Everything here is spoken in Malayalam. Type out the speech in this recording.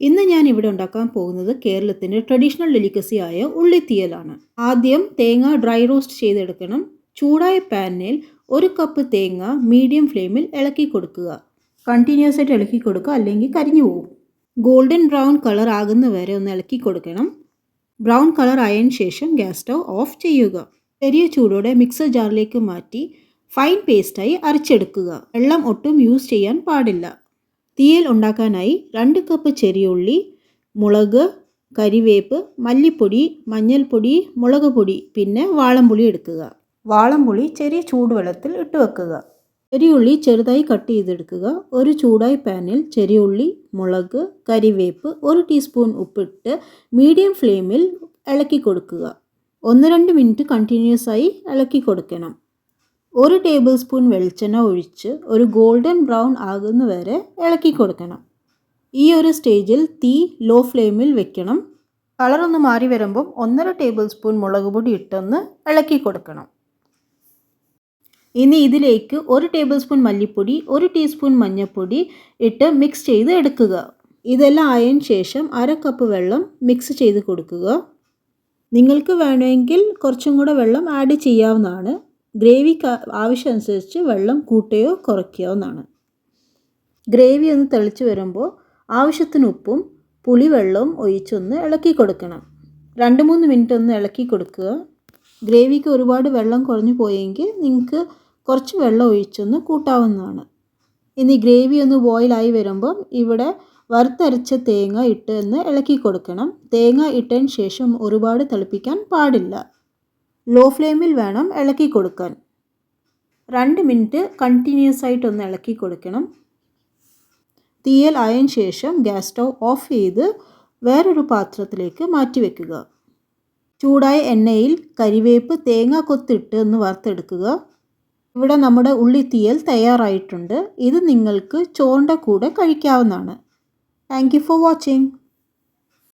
ഇന്ന് ഞാൻ ഇവിടെ ഉണ്ടാക്കാൻ പോകുന്നത് കേരളത്തിന്റെ ട്രഡീഷണൽ ഡെലിക്കസി ആയ ഉള്ളിത്തീയലാണ്. ആദ്യം തേങ്ങ ഡ്രൈ റോസ്റ്റ് ചെയ്തെടുക്കണം. ചൂടായ പാനിൽ ഒരു കപ്പ് തേങ്ങ മീഡിയം ഫ്ലെയിമിൽ ഇളക്കി കൊടുക്കുക. കണ്ടിന്യൂസ് ആയിട്ട് ഇളക്കി കൊടുക്കുക അല്ലെങ്കിൽ കരിഞ്ഞു പോകും. ഗോൾഡൻ ബ്രൗൺ കളർ ആകുന്ന വരെ ഒന്ന് ഇളക്കി കൊടുക്കണം. ബ്രൗൺ കളർ ആയതിനു ശേഷം ഗ്യാസ് സ്റ്റൗ ഓഫ് ചെയ്യുക. ചെറിയ ചൂടോടെ മിക്സർ ജാറിലേക്ക് മാറ്റി ഫൈൻ പേസ്റ്റായി അരച്ചെടുക്കുക. വെള്ളം ഒട്ടും യൂസ് ചെയ്യാൻ പാടില്ല. തീയൽ ഉണ്ടാക്കാനായി രണ്ട് കപ്പ് ചെറിയ ഉള്ളി മുളക് കരിവേപ്പ് മല്ലിപ്പൊടി മഞ്ഞൾപ്പൊടി മുളക് പൊടി പിന്നെ വാളംപുളി എടുക്കുക. വാളംപുളി ചെറിയ ചൂടുവെള്ളത്തിൽ ഇട്ട് വെക്കുക. ചെറിയുള്ളി ചെറുതായി കട്ട് ചെയ്തെടുക്കുക. ഒരു ചൂടായി പാനിൽ ചെറിയുള്ളി മുളക് കരിവേപ്പ് ഒരു ടീസ്പൂൺ ഉപ്പിട്ട് മീഡിയം ഫ്ലെയിമിൽ ഇളക്കി കൊടുക്കുക. ഒന്ന് രണ്ട് മിനിറ്റ് കണ്ടിന്യൂസ് ആയി ഇളക്കി കൊടുക്കണം. ഒരു ടേബിൾ സ്പൂൺ വെളിച്ചെണ്ണ ഒഴിച്ച് ഒരു ഗോൾഡൻ ബ്രൗൺ ആകുന്ന വരെ ഇളക്കി കൊടുക്കണം. ഈ ഒരു സ്റ്റേജിൽ തീ ലോ ഫ്ലെയിമിൽ വെക്കണം. കളറൊന്ന് മാറി വരുമ്പം ഒന്നര ടേബിൾ സ്പൂൺ മുളക് പൊടി ഇട്ടൊന്ന് ഇളക്കി കൊടുക്കണം. ഇനി ഇതിലേക്ക് ഒരു ടേബിൾ സ്പൂൺ മല്ലിപ്പൊടി ഒരു ടീസ്പൂൺ മഞ്ഞൾപ്പൊടി ഇട്ട് മിക്സ് ചെയ്ത് എടുക്കുക. ഇതെല്ലാം ആയതിനു ശേഷം അര കപ്പ് വെള്ളം മിക്സ് ചെയ്ത് കൊടുക്കുക. നിങ്ങൾക്ക് വേണമെങ്കിൽ കുറച്ചും കൂടെ വെള്ളം ആഡ് ചെയ്യാവുന്നതാണ്. ഗ്രേവിക്ക് ആവശ്യമനുസരിച്ച് വെള്ളം കൂട്ടുകയോ കുറയ്ക്കുകയോ എന്നാണ്. ഗ്രേവി ഒന്ന് തെളിച്ച് വരുമ്പോൾ ആവശ്യത്തിന് ഉപ്പും പുളിവെള്ളവും ഒഴിച്ചൊന്ന് ഇളക്കി കൊടുക്കണം. രണ്ട് മൂന്ന് മിനിറ്റ് ഒന്ന് ഇളക്കി കൊടുക്കുക. ഗ്രേവിക്ക് ഒരുപാട് വെള്ളം കുറഞ്ഞു പോയെങ്കിൽ നിങ്ങൾക്ക് കുറച്ച് വെള്ളം ഒഴിച്ചൊന്ന് കൂട്ടാവുന്നതാണ്. ഇനി ഗ്രേവി ഒന്ന് ബോയിലായി വരുമ്പം ഇവിടെ വറുത്തരച്ച തേങ്ങ ഇട്ട് ഒന്ന് ഇളക്കി കൊടുക്കണം. തേങ്ങ ഇട്ടതിന് ശേഷം ഒരുപാട് തിളപ്പിക്കാൻ പാടില്ല. ലോ ഫ്ലെയിമിൽ വേണം ഇളക്കി കൊടുക്കാൻ. രണ്ട് മിനിറ്റ് കണ്ടിന്യൂസ് ആയിട്ടൊന്ന് ഇളക്കി കൊടുക്കണം. തീയൽ ആയതിന് ശേഷം ഗ്യാസ് സ്റ്റൗ ഓഫ് ചെയ്ത് വേറൊരു പാത്രത്തിലേക്ക് മാറ്റി വെക്കുക. ചൂടായ എണ്ണയിൽ കരിവേപ്പ് തേങ്ങ കൊത്തിട്ട് ഒന്ന് വറുത്തെടുക്കുക. ഇവിടെ നമ്മുടെ ഉള്ളി ഉള്ളിത്തീയൽ തയ്യാറായിട്ടുണ്ട്. ഇത് നിങ്ങൾക്ക് ചോറിന്റെ കൂടെ കഴിക്കാവുന്നതാണ്. Thank for watching.